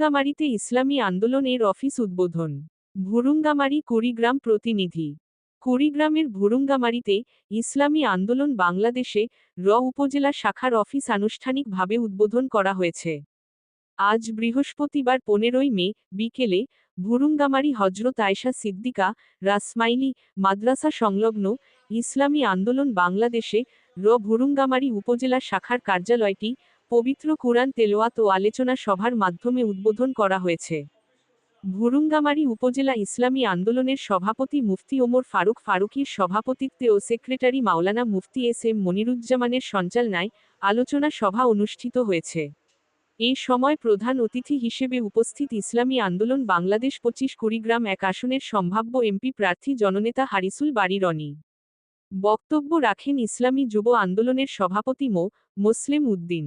ভুরুঙ্গামারিতে ইসলামী আন্দোলনের অফিস উদ্বোধন। ভুরুঙ্গামারি কুড়িগ্রাম প্রতিনিধি। কুড়িগ্রামের ভুরুঙ্গামারিতে ইসলামী আন্দোলন বাংলাদেশে র উপজেলা শাখার অফিস আনুষ্ঠানিকভাবে উদ্বোধন করা হয়েছে। আজ বৃহস্পতিবার পনেরোই মে বিকেলে ভুরুঙ্গামারি হজরত আয়শা সিদ্দিকা রাসমাইলি মাদ্রাসা সংলগ্ন ইসলামী আন্দোলন বাংলাদেশে র ভুরুঙ্গামারি উপজেলা শাখার কার্যালয়টি পবিত্র কুরআন তেলোয়াত ও আলোচনা সভার মাধ্যমে উদ্বোধন করা হয়েছে। ভুরুঙ্গামারি উপজেলা ইসলামী আন্দোলনের সভাপতি মুফতি ওমর ফারুক ফারুকির সভাপতিত্বে ও secretary Maulana Mufti S M মনিরুজ্জামানের সঞ্চালনায় আলোচনা সভা অনুষ্ঠিত হয়েছে। এই সময় প্রধান অতিথি হিসেবে উপস্থিত ইসলামী আন্দোলন বাংলাদেশ পঁচিশ কুড়িগ্রাম এক আসনের সম্ভাব্য এমপি প্রার্থী জননেতা হারিসুল বাড়ি রনি। বক্তব্য রাখেন ইসলামী যুব আন্দোলনের সভাপতি মো. মোসলেম উদ্দিন।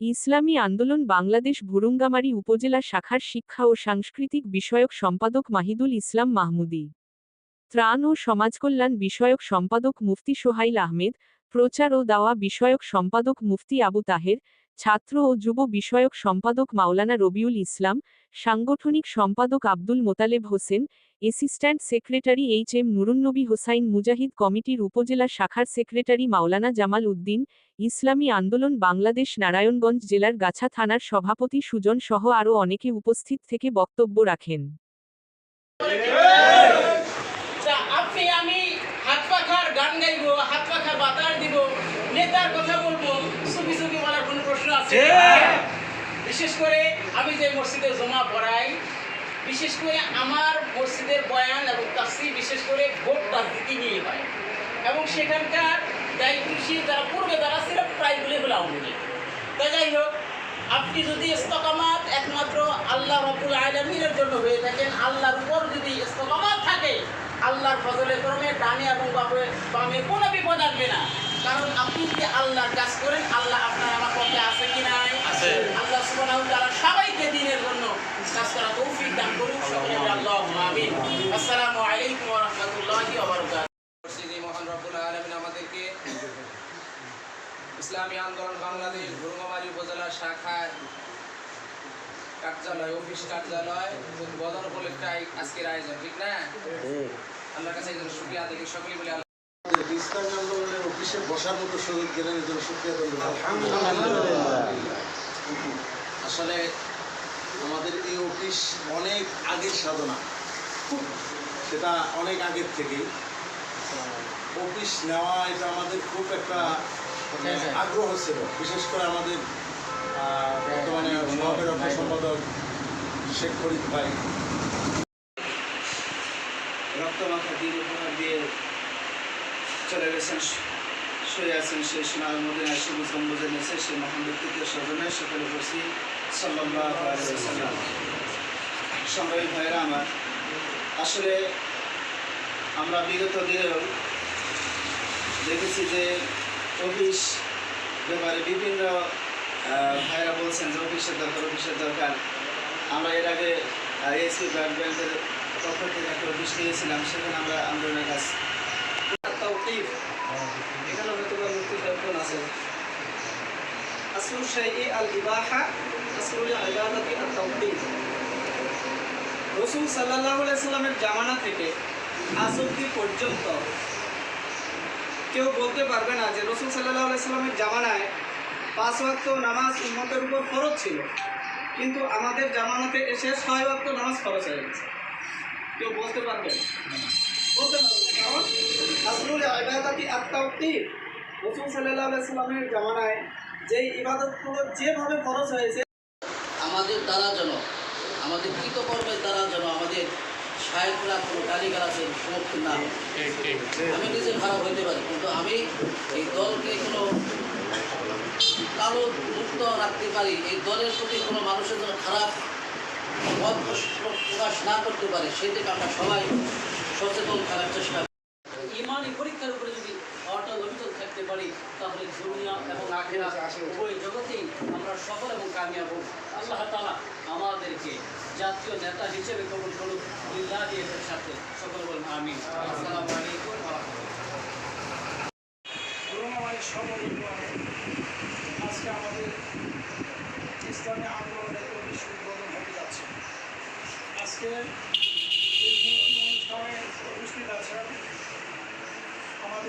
ইসলামী আন্দোলন বাংলাদেশ ভুরুঙ্গামারী উপজেলা শাখার শিক্ষা ও সাংস্কৃতিক বিষয়ক সম্পাদক মাহিদুল ইসলাম মাহমুদি। ত্রাণ ও সমাজকল্যাণ বিষয়ক সম্পাদক মুফতি সোহাইল আহমেদ, প্রচার ও দাওয়া বিষয়ক সম্পাদক মুফতি আবু তাহের ছাত্র ও যুব বিষয়ক সম্পাদক মাওলানা রবিউল ইসলাম, সাংগঠনিক সম্পাদক Abdul Motaleb Hossain, assistant secretary H M Nurunnabi Hossain, Mujahid কমিটির উপজেলা শাখার সেক্রেটারি মাওলানা জামাল উদ্দিন, ইসলামী আন্দোলন বাংলাদেশ নারায়ণগঞ্জ জেলার গাছা থানার সভাপতি সুজন সহ আরও অনেকে উপস্থিত থেকে বক্তব্য রাখেন। আমি হাত পাখার গান গাইবো, হাত পাখার দিব, নেতার কথা বলব বিশেষ করে আমি যে মসজিদে জমা পড়াই, বিশেষ করে আমার মসজিদের বয়ান এবং তাফসির, বিশেষ করে ভোট রাজনীতি নিয়ে হয়। এবং সেখানকার দায়িত্বশীল যারা পূর্বে যারা ছিল প্রায়গুলি হলো আওয়ামী লীগ। তা যাই হোক, আপনি যদি ইস্তকামাত একমাত্র আল্লাহ রবুল আলমিনের জন্য হয়ে থাকেন, আল্লাহর উপর যদি ইস্তকামাত থাকে, আল্লাহর ফজলে ক্রমে, ডানে এবং বামে বামে কোনো বিপদ আসবে না। কারণ আপনি যদি আল্লাহর কাজ করেন আল্লাহ আপনার আমার পথে আছে কি নাই আছে। আল্লাহ সুবহানাহু ওয়া তাআলা সবাইকে দিনের জন্য কাজ করা তৌফিক দান করুন সকলে আল্লাহুম্মা আমিন আসসালামু আলাইকুম ওয়া রাহমাতুল্লাহি ওয়া বারাকাতুহু মসজিদে মহান রব্বুল আলমিন আমাদেরকে ইসলামী আন্দোলন বাংলাদেশ উপজেলা শাখায় কার্যালয় অফিস কার্যালয় উদ্বোধন উপলক্ষে আজকের আয়োজন ঠিক না? আল্লাহর কাছে এই জন্য দেখি সকলে বলে ইসলামী আন্দোলনের অফিসে বসার মতো সুযোগ দিলেন আসলে আমাদের এই অফিস অনেক আগের সাধনা। সেটা অনেক আগের থেকেই। অফিস নেওয়া এটা আমাদের খুব একটা মানে আগ্রহ ছিল। বিশেষ করে আমাদের বর্তমানে সমাবের অর্থ সম্পাদক শেখ ফরিদ ভাই। রক্তমাখা দিন উপহার দিয়ে চলে গেছেন শুয়ে আছেন সেই সোনার মদিনা সবুজ গম্বুজের নিচে সেই মহান ব্যক্তিত্ব স্বজনে সকলে বসি। সাল্লাম সংগ্রামী ভাইরা আমার আসলে আমরা বিগত দিনেও দেখেছি যে অফিস ব্যাপারে বিভিন্ন ভাইরা বলছেন যে অফিসের দরকার অফিসের দরকার। আমরা এর আগে এসপি ব্যাংক ব্যাংকের পক্ষ থেকে একটা অফিস নিয়েছিলাম, সেখানে আমরা আন্দোলনের কাজ এখানে হয়তো আছে? আসল শাইই আল ইবাহা আসল ইবাদাতি আত তাওকিফ রসুল আলাইহি সাল্লামের জামানা থেকে অবধি পর্যন্ত কেউ বলতে পারবে না যে রসুল আলাইহি সাল্লামের জামানায় পাঁচ ওয়াক্ত নামাজ উম্মতের উপর ফরজ ছিল। কিন্তু আমাদের জামানাতে এসে ছয় ওয়াক্ত নামাজ ফরজ হয়ে গেছে। কেউ বলতে পারবে বলতে পারবে কারণ আসলুল ইবাদাতি আত-তাওকিফ রাসূল আলাইহি সাল্লামের জামানায় যেই ইবাদতগুলো যেভাবে ফরজ হয়েছে, আমাদের দ্বারা যেন আমাদের কৃতকর্মের দ্বারা যেন আমাদের সাহেবরা কোনো গালিগালাজের সম্মুখীন না আমি নিজে খারাপ হইতে পারি কিন্তু আমি এই দলকে কোনো কালো মুক্ত রাখতে পারি এই দলের প্রতি কোনো মানুষের যেন খারাপ মত প্রকাশ না করতে পারে সেদিকে আমরা সবাই সচেতন থাকার চেষ্টা করি। ইমানি পরীক্ষার থাকতে পারি, তাহলে দুনিয়া এবং আখেরা উভয় জগতেই আমরা সফল এবং কামিয়াব। আল্লাহ তাআলা আমাদেরকে জাতীয় নেতা হিসেবে কবুল করুক, লিল্লাহ সাথে সকল বলুন, আমিন। আসসালামু আলাইকুম আজকে আমাদের ইসলামী আন্দোলনের কর্মী উদ্বোধন হতে যাচ্ছে। আজকে অনুষ্ঠানে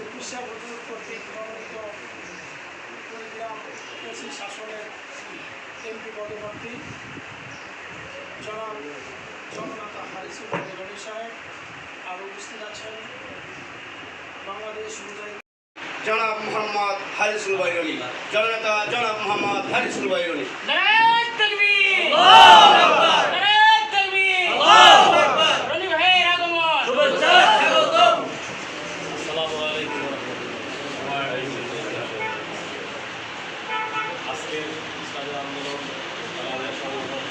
কৃষা প্রতিরোধ কর্তৃক মনোনীত কুড়িগ্রাম কৃষি শাসনের এমপি পদপ্রার্থী জনাব জননেতা হারিসুল গনি সাহেব আর উপস্থিত আছেন বাংলাদেশ জনাব মোহাম্মদ হারিসুল বাইরনি। জননেতা জনাব মোহাম্মদ হারিসুল বাইরনি নারায়ণ তাকবীর নারায়ণ তাকবীর রনি ভাইয়ের আগমন আসসালামু আলাইকুম আজকের ইসলামী আন্দোলন বাংলাদেশ সংগঠন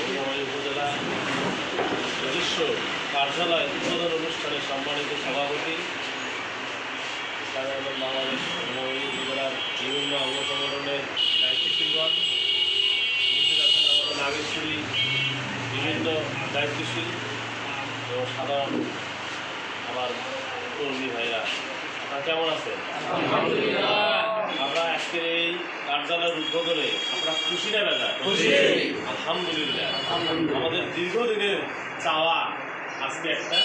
ঐক্যময় উপজেলা নিজস্ব কার্যালয় উদ্বোধন অনুষ্ঠানে সম্মানিত সভাপতি আন্দোলন বাংলাদেশ উপজেলার বিভিন্ন অঙ্গ সংগঠনের দায়িত্বশীলগণ নাগেশ্বরী বিভিন্ন দায়িত্বশীল এবং সাধারণ আমার কর্মী ভাইরা। আপনারা কেমন আছেন? আমরা আজকের এই কার্যালয়ের উদ্বোধনে আমরা খুশি না বেজা আলহামদুলিল্লাহ। আমাদের দীর্ঘদিনের চাওয়া আজকে একটা।